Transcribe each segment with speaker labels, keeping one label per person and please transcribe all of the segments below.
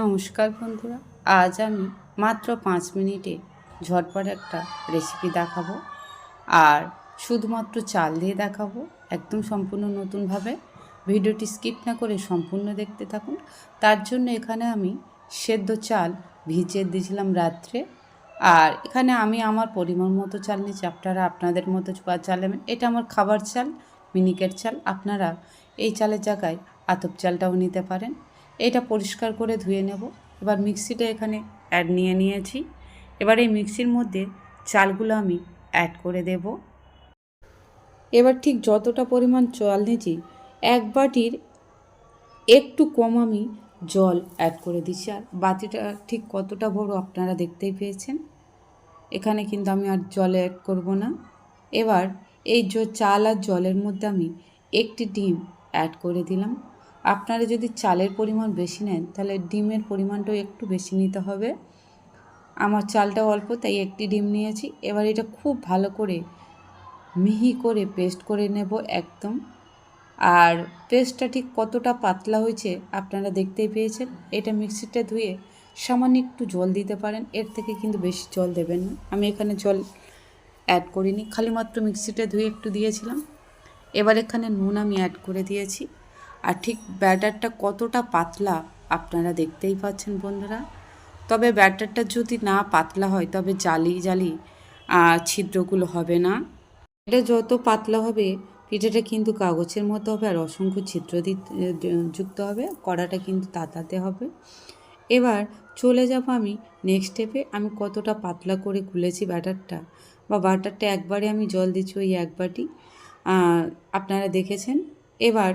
Speaker 1: নমস্কার বন্ধুরা, আজ আমি মাত্র পাঁচ মিনিটে ঝটপট একটা রেসিপি দেখাবো। আর শুধুমাত্র চাল দিয়ে দেখাবো, একদম সম্পূর্ণ নতুনভাবে। ভিডিওটি স্কিপ না করে সম্পূর্ণ দেখতে থাকুন। তার জন্য এখানে আমি সেদ্ধ চাল ভিজিয়ে দিয়েছিলাম রাত্রে। আর এখানে আমি আমার পরিমাণ মতো চাল নিচ্ছি আপনারা আপনাদের মতো চাল নেবেন। এটা আমার খাবার চাল, মিনিকেট চাল। আপনারা এই চালের জায়গায় আতপ চালটাও নিতে পারেন। এটা পরিষ্কার করে ধুয়ে নেব। এবার মিক্সিটা এখানে অ্যাড নিয়ে নিয়েছি। এবার এই মিক্সির মধ্যে চালগুলো আমি অ্যাড করে দেব। এবার ঠিক যতটা পরিমাণ চাল নিয়েছি, এক বাটির একটু কম আমি জল অ্যাড করে দিচ্ছি। আর বাতিটা ঠিক কতটা বড় আপনারা দেখতেই পেয়েছেন। এখানে কিন্তু আমি আর জল অ্যাড করব না। এবার এই যে চাল আর জলের মধ্যে আমি একটি ডিম অ্যাড করে দিলাম। আপনারা যদি চালের পরিমাণ বেশি নেন, তাহলে ডিমের পরিমাণটাও একটু বেশি নিতে হবে। আমার চালটা অল্প, তাই একটি ডিম নিয়েছি। এবার এটা খুব ভালো করে মিহি করে পেস্ট করে নেব একদম। আর পেস্টটা ঠিক কতটা পাতলা হয়েছে আপনারা দেখতেই পেয়েছেন। এটা মিক্সিটা ধুয়ে সামান্য একটু জল দিতে পারেন। এর থেকে কিন্তু বেশি জল দেবেন না। আমি এখানে জল অ্যাড করিনি। খালি মাত্র মিক্সিটা ধুয়ে একটু দিয়েছিলাম। এবার এখানে নুন আমি অ্যাড করে দিয়েছি। আর ঠিক ব্যাটারটা কতটা পাতলা আপনারা দেখতেই পাচ্ছেন বন্ধুরা। তবে ব্যাটারটা যদি না পাতলা হয়, তবে জালি জালি ছিদ্রগুলো হবে না। এটা যত পাতলা হবে, পিঠাটা কিন্তু কাগজের মতো হবে আর অসংখ্য ছিদ্র যুক্ত হবে, কড়াটা কিন্তু তাতাতে হবে। এবার চলে যাব আমি নেক্সট স্টেপে আমি কতটা পাতলা করে গুলেছি ব্যাটারটা বা বাটারটা একবারে আমি জল দিচ্ছি ওই এক বাটি। আপনারা দেখেছেন। এবার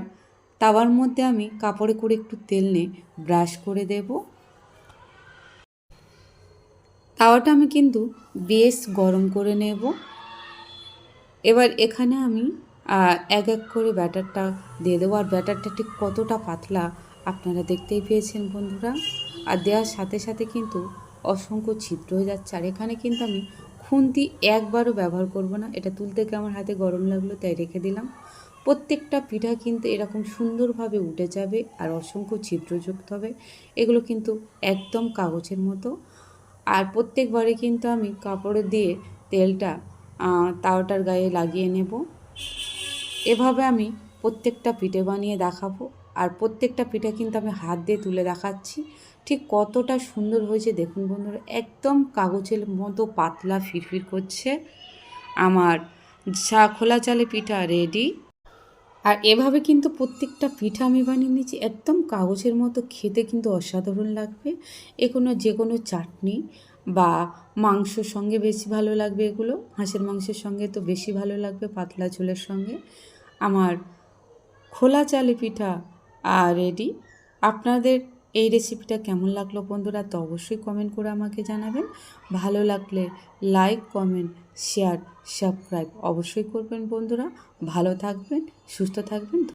Speaker 1: তাওয়ার মধ্যে আমি কাপড়ে করে একটু তেল নিয়ে ব্রাশ করে দেব। তাওয়াটা আমি কিন্তু বেশ গরম করে নেব। এবার এখানে আমি এক এক করে ব্যাটারটা দিয়ে দেবো। আর ব্যাটারটা ঠিক কতটা পাতলা আপনারা দেখতেই পেয়েছেন বন্ধুরা। আর দেওয়ার সাথে সাথে কিন্তু অসংখ্য ছিদ্র হয়ে যাচ্ছে। আর এখানে কিন্তু আমি খুন্তি একবারও ব্যবহার করব না। এটা তুলতে গিয়ে আমার হাতে গরম লাগল, তাই রেখে দিলাম। প্রত্যেকটা পিঠা কিন্তু এরকম সুন্দরভাবে উঠে যাবে আর অসংখ্য ছিদ্রযুক্ত হবে। এগুলো কিন্তু একদম কাগজের মতো। আর প্রত্যেকবারে কিন্তু আমি কাপড়ে দিয়ে তেলটা তাওটার গায়ে লাগিয়ে নেব। এভাবে আমি প্রত্যেকটা পিঠে বানিয়ে দেখাবো। আর প্রত্যেকটা পিঠা কিন্তু আমি হাত দিয়ে তুলে দেখাচ্ছি। ঠিক কতটা সুন্দর হয়েছে দেখুন বন্ধুরা, একদম কাগজের মতো পাতলা ফিরফির করছে। আমার খোলা চালে পিঠা রেডি আর এভাবে কিন্তু প্রত্যেকটা পিঠা আমি বানিয়ে নিয়েছি। একদম কাগজের মতো খেতে কিন্তু অসাধারণ লাগবে। এ কোনো যে কোনো চাটনি বা মাংসর সঙ্গে বেশি ভালো লাগবে এগুলো। হাঁসের মাংসের সঙ্গে তো বেশি ভালো লাগবে, পাতলা ঝোলের সঙ্গে। আমার খোলা চালে পিঠা রেডি আপনাদের এই রেসিপিটা কেমন লাগল বন্ধুরা তো অবশ্যই কমেন্ট করে আমাকে জানাবেন। ভালো লাগলে লাইক কমেন্ট শেয়ার সাবস্ক্রাইব অবশ্যই করবেন বন্ধুরা। ভালো থাকবেন, সুস্থ থাকবেন।